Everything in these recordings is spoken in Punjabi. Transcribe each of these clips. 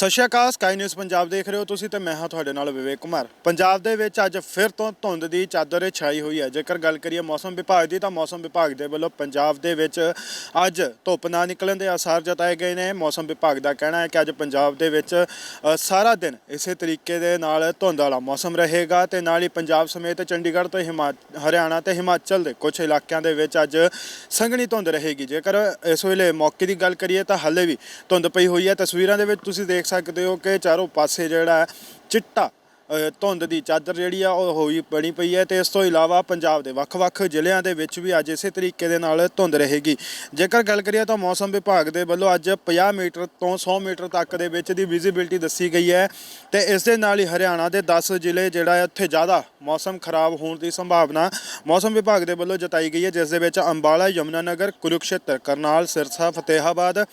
ਸਤਿ ਸ਼੍ਰੀ ਅਕਾਲ ਸਕਾਈ ਨਿਊਜ਼ ਪੰਜਾਬ ਦੇਖ ਰਹੇ ਹੋ ਤੁਸੀਂ ਤੇ ਮੈਂ ਹਾਂ ਤੁਹਾਡੇ ਨਾਲ ਵਿਵੇਕ ਕੁਮਾਰ। ਪੰਜਾਬ ਦੇ ਵਿੱਚ ਅੱਜ ਫਿਰ ਤੋਂ ਧੁੰਦ ਦੀ ਚਾਦਰ ਛਾਈ ਹੋਈ ਹੈ। ਜੇਕਰ ਗੱਲ ਕਰੀਏ ਮੌਸਮ ਵਿਭਾਗ ਦੀ, ਤਾਂ ਮੌਸਮ ਵਿਭਾਗ ਦੇ ਵੱਲੋਂ ਪੰਜਾਬ ਦੇ ਵਿੱਚ ਅੱਜ ਧੁੱਪ ਨਾ ਨਿਕਲਣ ਦੇ ਆਸਾਰ ਜਤਾਏ ਗਏ ਨੇ। ਮੌਸਮ ਵਿਭਾਗ ਦਾ ਕਹਿਣਾ ਹੈ ਕਿ ਅੱਜ ਪੰਜਾਬ ਦੇ ਵਿੱਚ ਸਾਰਾ ਦਿਨ ਇਸੇ ਤਰੀਕੇ ਦੇ ਨਾਲ ਧੁੰਦ ਵਾਲਾ ਮੌਸਮ ਰਹੇਗਾ ਤੇ ਨਾਲ ਹੀ ਪੰਜਾਬ ਸਮੇਤ ਚੰਡੀਗੜ੍ਹ ਤੇ ਹਿਮਾ, ਹਰਿਆਣਾ ਤੇ ਹਿਮਾਚਲ ਦੇ ਕੁਝ ਇਲਾਕਿਆਂ ਦੇ ਵਿੱਚ ਅੱਜ ਸੰਘਣੀ ਧੁੰਦ ਰਹੇਗੀ। ਜੇਕਰ ਇਸ ਵੇਲੇ ਮੌਕੇ ਦੀ ਗੱਲ ਕਰੀਏ, ਤਾਂ ਹਾਲੇ ਵੀ ਧੁੰਦ ਪਈ ਹੋਈ ਹੈ। ਤਸਵੀਰਾਂ ਦੇ ਵਿੱਚ ਤੁਸੀਂ ਦੇਖ ਸਕਦੇ ਹੋ ਕਿ ਚਾਰੋਂ ਪਾਸੇ ਜਿਹੜਾ ਹੈ ਚਿੱਟਾ ਧੁੰਦ ਦੀ ਚਾਦਰ ਜਿਹੜੀ ਆ, ਉਹ ਹੋਈ ਬਣੀ ਪਈ ਹੈ ਤੇ ਇਸ ਤੋਂ ਇਲਾਵਾ ਪੰਜਾਬ ਦੇ ਵੱਖ-ਵੱਖ ਜ਼ਿਲ੍ਹਿਆਂ ਦੇ ਵਿੱਚ ਵੀ ਅੱਜ ਇਸੇ ਤਰੀਕੇ ਦੇ ਨਾਲ ਧੁੰਦ ਰਹੇਗੀ। ਜੇਕਰ ਗੱਲ ਕਰੀਏ ਤਾਂ ਮੌਸਮ ਵਿਭਾਗ ਦੇ ਵੱਲੋਂ ਅੱਜ 50 ਮੀਟਰ ਤੋਂ 100 ਮੀਟਰ ਤੱਕ ਦੇ ਵਿੱਚ ਦੀ ਵਿਜ਼ਿਬਿਲਟੀ ਦੱਸੀ ਗਈ ਹੈ ਤੇ ਇਸ ਦੇ ਨਾਲ ਹੀ ਹਰਿਆਣਾ ਦੇ 10 ਜ਼ਿਲ੍ਹੇ ਜਿਹੜਾ ਹੈ, ਉੱਥੇ ਜ਼ਿਆਦਾ ਮੌਸਮ ਖਰਾਬ ਹੋਣ ਦੀ ਸੰਭਾਵਨਾ ਮੌਸਮ ਵਿਭਾਗ ਦੇ ਵੱਲੋਂ ਜਤਾਈ ਗਈ ਹੈ, ਜਿਸ ਦੇ ਵਿੱਚ ਅੰਬਾਲਾ, ਯਮੁਨਾਨਗਰ, ਕੁਰੂਕਸ਼ੇਤਰ, ਕਰਨਾਲ, ਸਿਰਸਾ, ਫਤਿਹਾਬਾਦ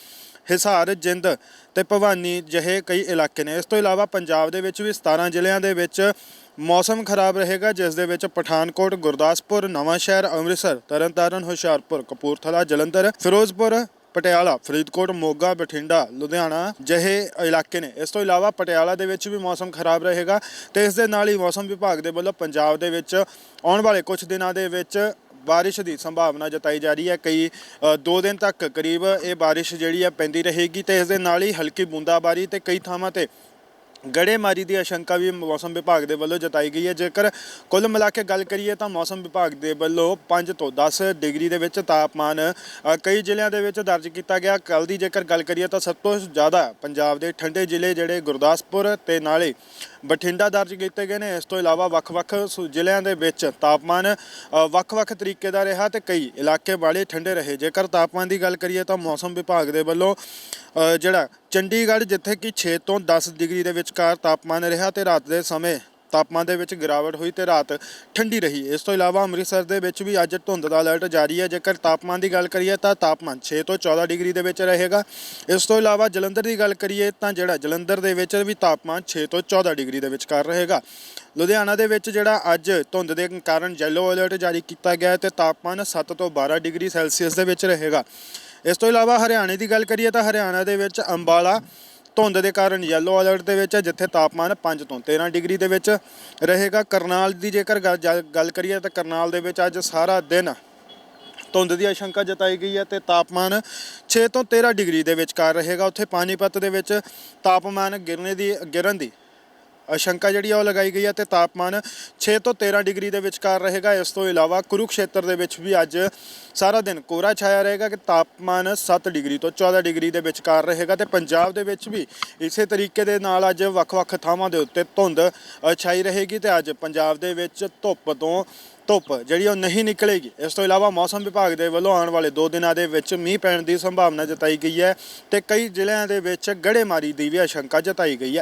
ਹਿਸਾਰ, ਜਿੰਦ ਤੇ ਭਵਾਨੀ ਜਿਹੇ ਕਈ ਇਲਾਕੇ ਨੇ। ਇਸ ਤੋਂ ਇਲਾਵਾ ਪੰਜਾਬ ਦੇ ਵਿੱਚ ਵੀ 17 ਜ਼ਿਲ੍ਹਿਆਂ ਦੇ ਵਿੱਚ ਮੌਸਮ ਖਰਾਬ ਰਹੇਗਾ, ਜਿਸ ਦੇ ਵਿੱਚ ਪਠਾਨਕੋਟ, ਗੁਰਦਾਸਪੁਰ, ਨਵਾਂ ਸ਼ਹਿਰ, ਅੰਮ੍ਰਿਤਸਰ, ਤਰਨਤਾਰਨ, ਹੁਸ਼ਿਆਰਪੁਰ, ਕਪੂਰਥਲਾ, ਜਲੰਧਰ, ਫਿਰੋਜ਼ਪੁਰ, ਪਟਿਆਲਾ, ਫਰੀਦਕੋਟ, ਮੋਗਾ, ਬਠਿੰਡਾ, ਲੁਧਿਆਣਾ ਜਿਹੇ ਇਲਾਕੇ ਨੇ। ਇਸ ਤੋਂ ਇਲਾਵਾ ਪਟਿਆਲਾ ਦੇ ਵਿੱਚ ਵੀ ਮੌਸਮ ਖਰਾਬ ਰਹੇਗਾ ਤੇ ਇਸ ਦੇ ਨਾਲ ਹੀ ਮੌਸਮ ਵਿਭਾਗ ਦੇ ਵੱਲੋਂ ਪੰਜਾਬ ਦੇ ਵਿੱਚ ਆਉਣ ਵਾਲੇ ਕੁਝ ਦਿਨਾਂ ਦੇ ਵਿੱਚ ਬਾਰਿਸ਼ ਦੀ ਸੰਭਾਵਨਾ ਜਤਾਈ ਜਾ ਰਹੀ ਹੈ। ਕਈ 2 ਦਿਨ ਤੱਕ ਕਰੀਬ ਇਹ ਬਾਰਿਸ਼ ਜਿਹੜੀ ਹੈ ਪੈਂਦੀ ਰਹੇਗੀ ਤੇ ਇਸ ਦੇ ਨਾਲ ਹੀ ਹਲਕੀ ਬੂੰਦਾਬਾਰੀ ਤੇ ਕਈ ਥਾਵਾਂ ਤੇ ਗੜੇਮਾਰੀ ਦੀ ਆਸ਼ੰਕਾ ਵੀ ਮੌਸਮ ਵਿਭਾਗ ਦੇ ਵੱਲੋਂ ਜਤਾਈ ਗਈ ਹੈ। ਜੇਕਰ ਕੁੱਲ ਮਿਲਾ ਕੇ ਗੱਲ ਕਰੀਏ ਤਾਂ ਮੌਸਮ ਵਿਭਾਗ ਦੇ ਵੱਲੋਂ 5 ਤੋਂ 10 ਡਿਗਰੀ ਦੇ ਵਿੱਚ ਤਾਪਮਾਨ ਅ, ਕਈ ਜ਼ਿਲ੍ਹਿਆਂ ਦੇ ਵਿੱਚ ਦਰਜ ਕੀਤਾ ਗਿਆ। ਕੱਲ ਦੀ ਜੇਕਰ ਗੱਲ ਕਰੀਏ ਤਾਂ ਸਭ ਤੋਂ ਜ਼ਿਆਦਾ ਪੰਜਾਬ ਦੇ ਠੰਡੇ ਜ਼ਿਲ੍ਹੇ ਜਿਹੜੇ ਗੁਰਦਾਸਪੁਰ ਤੇ ਨਾਲੇ ਬਠਿੰਡਾ ਦਰਜ ਕੀਤੇ ਗਏ ਨੇ। ਇਸ ਤੋਂ ਇਲਾਵਾ ਵੱਖ-ਵੱਖ ਸੁ- ਜ਼ਿਲ੍ਹਿਆਂ ਦੇ ਵਿੱਚ ਤਾਪਮਾਨ ਅ, ਵੱਖ-ਵੱਖ ਤਰੀਕੇ ਦਾ ਰਿਹਾ ਤੇ ਕਈ ਇਲਾਕੇ ਬਾਲੇ ਠੰਡੇ ਰਹੇ। ਜੇਕਰ ਤਾਪਮਾਨ ਦੀ ਗੱਲ ਕਰੀਏ ਤਾਂ ਮੌਸਮ ਵਿਭਾਗ ਦੇ ਵੱਲੋਂ ਜਿਹੜਾ ਚੰਡੀਗੜ੍ਹ ਜਿੱਥੇ ਕਿ 6 ਤੋਂ 10 ਡਿਗਰੀ ਦੇ ਵਿਚਕਾਰ ਤਾਪਮਾਨ ਰਿਹਾ ਤੇ ਰਾਤ ਦੇ ਸਮੇਂ ਤਾਪਮਾਨ ਦੇ ਵਿੱਚ ਗਿਰਾਵਟ ਹੋਈ ਤੇ ਰਾਤ ਠੰਡੀ ਰਹੀ। ਇਸ ਤੋਂ ਇਲਾਵਾ ਅੰਮ੍ਰਿਤਸਰ ਦੇ ਵਿੱਚ ਵੀ ਅੱਜ ਧੁੰਦ ਦਾ ਅਲਰਟ ਜਾਰੀ ਹੈ। ਜੇਕਰ ਤਾਪਮਾਨ ਦੀ ਗੱਲ ਕਰੀਏ ਤਾਂ ਤਾਪਮਾਨ 6 ਤੋਂ 14 ਡਿਗਰੀ ਦੇ ਵਿੱਚ ਰਹੇਗਾ। ਇਸ ਤੋਂ ਇਲਾਵਾ ਜਲੰਧਰ ਦੀ ਗੱਲ ਕਰੀਏ ਤਾਂ ਜਿਹੜਾ ਜਲੰਧਰ ਦੇ ਵਿੱਚ ਵੀ ਤਾਪਮਾਨ 6 ਤੋਂ 14 ਡਿਗਰੀ ਦੇ ਵਿਚਕਾਰ ਰਹੇਗਾ। ਲੁਧਿਆਣਾ ਦੇ ਵਿੱਚ ਜਿਹੜਾ ਅੱਜ ਧੁੰਦ ਦੇ ਕਾਰਨ ਯੈਲੋ ਅਲਰਟ ਜਾਰੀ ਕੀਤਾ ਗਿਆ ਹੈ ਤੇ ਤਾਪਮਾਨ 7 ਤੋਂ 12 ਡਿਗਰੀ ਸੈਲਸੀਅਸ ਦੇ ਵਿੱਚ ਰਹੇਗਾ। ਇਸ ਤੋਂ ਇਲਾਵਾ ਹਰਿਆਣੇ ਦੀ ਗੱਲ ਕਰੀਏ ਤਾਂ ਹਰਿਆਣਾ ਦੇ ਵਿੱਚ ਅੰਬਾਲਾ, ਧੁੰਦ ਦੇ ਕਾਰਨ ਯੈਲੋ ਅਲਰਟ ਦੇ ਵਿੱਚ ਹੈ ਜਿੱਥੇ ਤਾਪਮਾਨ 5 ਤੋਂ 13 ਡਿਗਰੀ ਦੇ ਵਿੱਚ ਰਹੇਗਾ। ਕਰਨਾਲ ਦੀ ਜੇਕਰ ਗੱਲ- ਜਾ- ਗੱਲ ਕਰੀਏ ਤਾਂ ਕਰਨਾਲ ਦੇ ਵਿੱਚ ਅੱਜ ਸਾਰਾ ਦਿਨ ਧੁੰਦ ਦੀ ਆਸ਼ੰਕਾ ਜਤਾਈ ਗਈ ਹੈ ਤੇ ਤਾਪਮਾਨ 6 ਤੋਂ 13 ਡਿਗਰੀ ਦੇ ਵਿਚਕਾਰ ਰਹੇਗਾ। ਉੱਥੇ ਪਾਣੀਪਤ ਦੇ ਵਿੱਚ ਤਾਪਮਾਨ ਗਿਰਨੇ ਦੀ ਗਿਰਨ ਦੀ ਆਸ਼ੰਕਾ ਜਿਹੜੀ ਆ ਉਹ ਲਗਾਈ ਗਈ ਹੈ ਤੇ ਤਾਪਮਾਨ 6 ਤੋਂ 13 ਡਿਗਰੀ ਦੇ ਵਿਚਕਾਰ ਰਹੇਗਾ। ਇਸ ਤੋਂ ਇਲਾਵਾ ਕੁਰੂਕਸ਼ੇਤਰ ਦੇ ਵਿੱਚ ਵੀ ਅੱਜ ਸਾਰਾ ਦਿਨ ਕੋਹਰਾ ਛਾਇਆ ਰਹੇਗਾ ਕਿ ਤਾਪਮਾਨ 7 ਡਿਗਰੀ ਤੋਂ 14 ਡਿਗਰੀ ਦੇ ਵਿਚਕਾਰ ਰਹੇਗਾ ਤੇ ਪੰਜਾਬ ਦੇ ਵਿੱਚ ਵੀ ਇਸੇ ਤਰੀਕੇ ਦੇ ਨਾਲ ਅੱਜ ਵੱਖ-ਵੱਖ ਥਾਵਾਂ ਦੇ ਉੱਤੇ ਧੁੰਦ ਅ, ਛਾਈ ਰਹੇਗੀ ਤੇ ਅੱਜ ਪੰਜਾਬ ਦੇ ਵਿੱਚ ਧੁੱਪ ਤੋਂ ਧੁੱਪ ਜਿਹੜੀ ਉਹ ਨਹੀਂ ਨਿਕਲੇਗੀ। ਇਸ ਤੋਂ ਇਲਾਵਾ ਮੌਸਮ ਵਿਭਾਗ ਦੇ ਵੱਲੋਂ ਆਉਣ ਵਾਲੇ 2 ਦਿਨਾਂ ਦੇ ਵਿੱਚ ਮੀਂਹ ਪੈਣ ਦੀ ਸੰਭਾਵਨਾ ਜਤਾਈ ਗਈ ਹੈ ਤੇ ਕਈ ਜ਼ਿਲ੍ਹਿਆਂ ਦੇ ਵਿੱਚ ਗੜੇਮਾਰੀ ਦੀ ਵੀ ਆਸ਼ੰਕਾ ਜਤਾਈ ਗਈ ਹੈ।